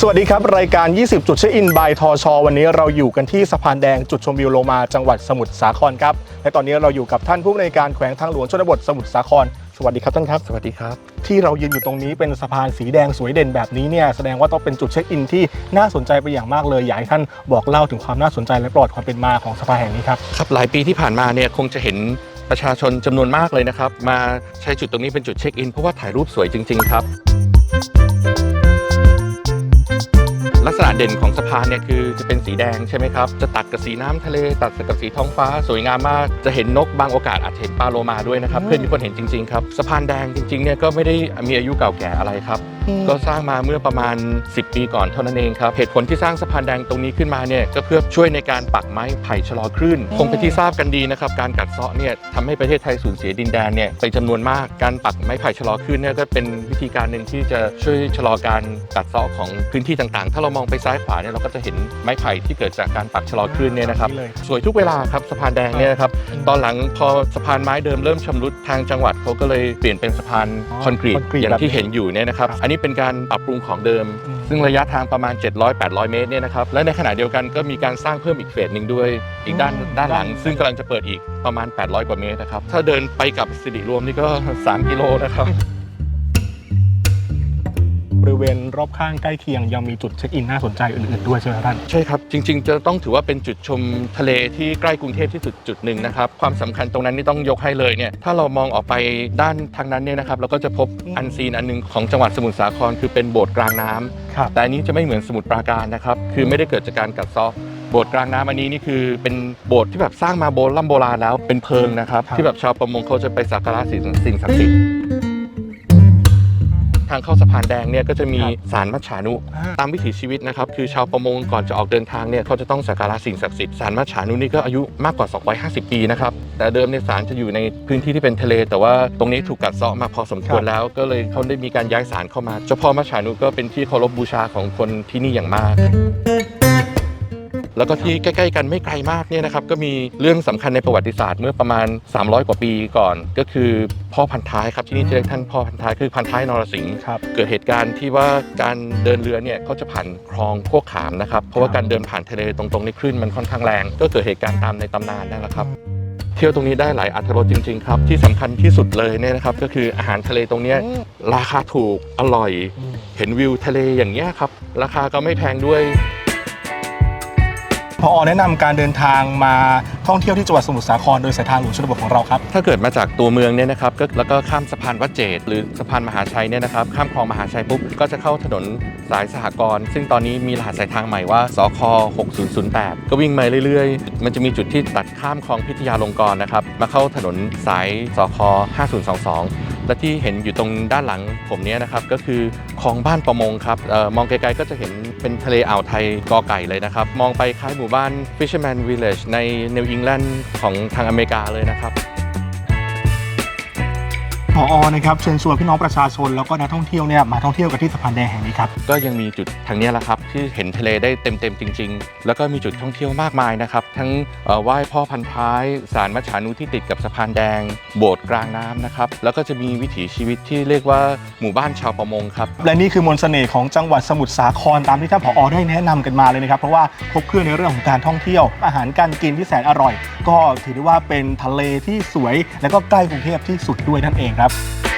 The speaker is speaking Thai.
สวัสดีครับ รายการ 20 จุดเช็คอินบายทอชอวันนี้เราอยู่กันที่สะพานแดงจุดชมวิวโลมาจังหวัดสมุทรสาครครับ และตอนนี้เราอยู่กับท่านผู้อำนวยการแขวงทางหลวงชนบทสมุทรสาคร สวัสดีครับท่านครับ สวัสดีครับ ที่เรายืนอยู่ตรงนี้เป็นสะพานสีแดงสวยเด่นแบบนี้เนี่ยแสดงว่าต้องเป็นจุดเช็คอินที่น่าสนใจไปอย่างมากเลยอยากให้ท่านบอกเล่าถึงความน่าสนใจและปลอดความเป็นมาของสะพานแห่งนี้ครับครับหลายปีที่ผ่านมาเนี่ยคงจะเห็น ประชาชนจำนวนมากเลยนะครับ มาใช้จุดตรงนี้เป็นจุดเช็คอิน เพราะว่าถ่ายรูปสวยจริง ๆ ครับ ลักษณะเด่นของสะพานเนี่ยคือจะเป็นสีแดงใช่ไหมครับ จะตัดกับสีน้ำทะเล ตัดกับสีท้องฟ้า สวยงามมาก จะเห็นนกบางโอกาสอาจจะเห็นปลาโลมาด้วยนะครับอืมเพื่อนมีคนเห็นจริง ๆ ครับ สะพานแดงจริงๆเนี่ยก็ไม่ได้มีอายุเก่าแก่อะไรครับ ก็สร้างมาเมื่อประมาณ 10 ปีก่อนเท่านั้นเองครับเหตุผลที่สร้างสะพานแดงตรงนี้ขึ้นมาเนี่ยก็เพื่อช่วยในการปักไม้ไผ่ชะลอคลื่นคงเป็นที่ทราบกันดีนะครับการกัดเซาะเนี่ยทำให้ประเทศไทยสูญเสียดินแดนเนี่ยเป็นจำนวนมากการปักไม้ไผ่ชะลอคลื่นเนี่ยก็เป็นวิธีการหนึ่งที่จะช่วยชะลอการกัดเซาะของพื้นที่ต่างๆ ถ้าเรามองไปซ้ายขวาเนี่ยเราก็จะเห็นไม้ไผ่ที่เกิดจากการปักชะลอคลื่นเนี่ยนะครับนี่เลยสวยทุกเวลาครับสะพานแดงเนี่ยนะครับตอนหลังพอสะพานไม้เดิมเริ่มชำรุดทางจังหวัดเขาก็เลยเปลี่ยนเป็นสะพานอ๋อคอนกรีตคอนกรีตอย่างที่แบบนี้เห็นอยู่เนี่ยนะครับอันนี้เป็นการปรับปรุงของเดิมอืมซึ่งระยะทางประมาณ 700-800 เมตรเนี่ยนะครับ และในขณะเดียวกันก็มีการสร้างเพิ่มอีกเฟสหนึ่งด้วยอีกด้านด้านหลัง ซึ่งกำลังจะเปิดอีกประมาณ 800 กว่าเมตรนะครับ ถ้าเดินไปกับสิริรวมนี่ก็ 3 กิโลนะครับ บริเวณรอบข้างใกล้เคียงยังมีจุดเช็คอินน่าสนใจอื่นๆด้วยใช่ไหมครับท่าน ใช่ครับ จริงๆ จะต้องถือว่าเป็นจุดชมทะเลที่ใกล้กรุงเทพที่สุดจุดหนึ่งนะครับ ความสำคัญตรงนั้นนี่ต้องยกให้เลยเนี่ยถ้าเรามองออกไปด้านทางนั้นเนี่ยนะครับเราก็จะพบอืมอันซีนอันหนึงของจังหวัดสมุทรสาครคือเป็นโบสถ์กลางน้ำครับ แต่อันนี้จะไม่เหมือนสมุทรปราการนะครับคือไม่ได้เกิดจากการกัดเซาะโบสถ์กลางน้ำอันนี้นี่คือเป็นโบสถ์ที่แบบสร้างมาโบราณโบราณแล้วเป็นเพิงนะครับ ครับ ที่แบบชาวประมงเขาจะไปสักการะสิ่งสิ่งศักดิ์สิทธิ์ทางเข้าสะพานแดงเนี่ยก็จะมีศาลมัจฉานุอ่าตามวิถีชีวิตนะครับคือชาวประมงก่อนจะออกเดินทางเนี่ยเขาจะต้องสักการะสิ่งศักดิ์สิทธิ์ศาลมัจฉานุนี่ก็อายุมากกว่า 250 ปีนะครับแต่เดิมเนี่ยศาลจะอยู่ในพื้นที่ที่เป็นทะเล แต่ว่าตรงนี้ถูกกัดเซาะมาพอสมควรแล้ว ก็เลยเขาได้มีการย้ายศาลเข้ามาเจ้าพ่อมัจฉานุก็เป็นที่เคารพบูชาของคนที่นี่อย่างมาก แล้วก็ที่ใกล้ๆกันไม่ไกลมากเนี่ยนะครับก็มีเรื่องสำคัญในประวัติศาสตร์เมื่อประมาณ 300 กว่าปีก่อน ก็คือพ่อพันท้ายครับที่นี่จะเรียกท่านพ่อพันท้ายคือพันท้ายนรสิงห์ครับเกิดเหตุการณ์ที่ว่าการเดินเรือเนี่ยเขาจะผ่านคลองโคกขามนะครับเพราะว่าการเดินผ่านทะเลตรงๆในคลื่นมันค่อนข้างแรง ก็เกิดเหตุการณ์ตามในตำนานนั่นแหละครับเที่ยวตรงนี้ได้หลายอัตรสจริงๆครับ ที่สำคัญที่สุดเลยเนี่ยนะครับ ก็คืออาหารทะเลตรงเนี้ยราคาถูกอร่อย เห็นวิวทะเลอย่างเงี้ยครับ ราคาก็ไม่แพงด้วย พอแนะนำการเดินทางมาท่องเที่ยวที่จังหวัดสมุทรสาครโดยสายทางหลวงชนบทของเราครับ ถ้าเกิดมาจากตัวเมืองเนี่ยนะครับก็แล้วก็ข้ามสะพานวัดเจดหรือสะพานมหาชัยเนี่ยนะครับข้ามคลองมหาชัยปุ๊บก็จะเข้าถนนสายสหกรณ์ซึ่งตอนนี้มีรหัสสายทางใหม่ว่าสค6008 ก็วิ่งมาเรื่อยๆ มันจะมีจุดที่ตัดข้ามคลองพิทยาลงกรณ์นะครับมาเข้าถนนสายสค5022 และที่เห็นอยู่ตรงด้านหลังผมเนี้นะครับก็คือคลองบ้านประมงครับออมองไกลๆก็จะเห็นเป็นทะเลอ่าวไทยกอไก่เลยนะครับ มองไปคล้ายหมู่บ้าน Fisherman Village ในนิวอิงแลนด์ของทางอเมริกาเลยนะครับ พอนะครับเชิญชวนพี่น้องประชาชนแล้วก็นักท่องเที่ยวเนี่ยมาท่องเที่ยวกันที่สะพานแดงแห่งนี้ครับ ก็ยังมีจุดทางเนี้ยแหละครับ ที่เห็นทะเลได้เต็มๆจริง ๆ แล้วก็มีจุดท่องเที่ยวมากมายนะครับ ทั้งเอ่อไหว้พ่อพันท้ายสารมัจฉานุที่ติดกับสะพานแดง โบสถ์กลางน้ำนะครับ แล้วก็จะมีวิถีชีวิตที่เรียกว่าหมู่บ้านชาวประมงครับ และนี่คือมนต์เสน่ห์ของจังหวัดสมุทรสาครตามที่ท่านผอได้แนะนำกันมาเลยนะครับ เพราะว่าครบเครื่องในเรื่องของการท่องเที่ยว อาหารการกินที่แสนอร่อย ก็ถือได้ว่าเป็นทะเลที่สวย และก็ใกล้กรุงเทพที่สุดด้วยนั่นเองครับ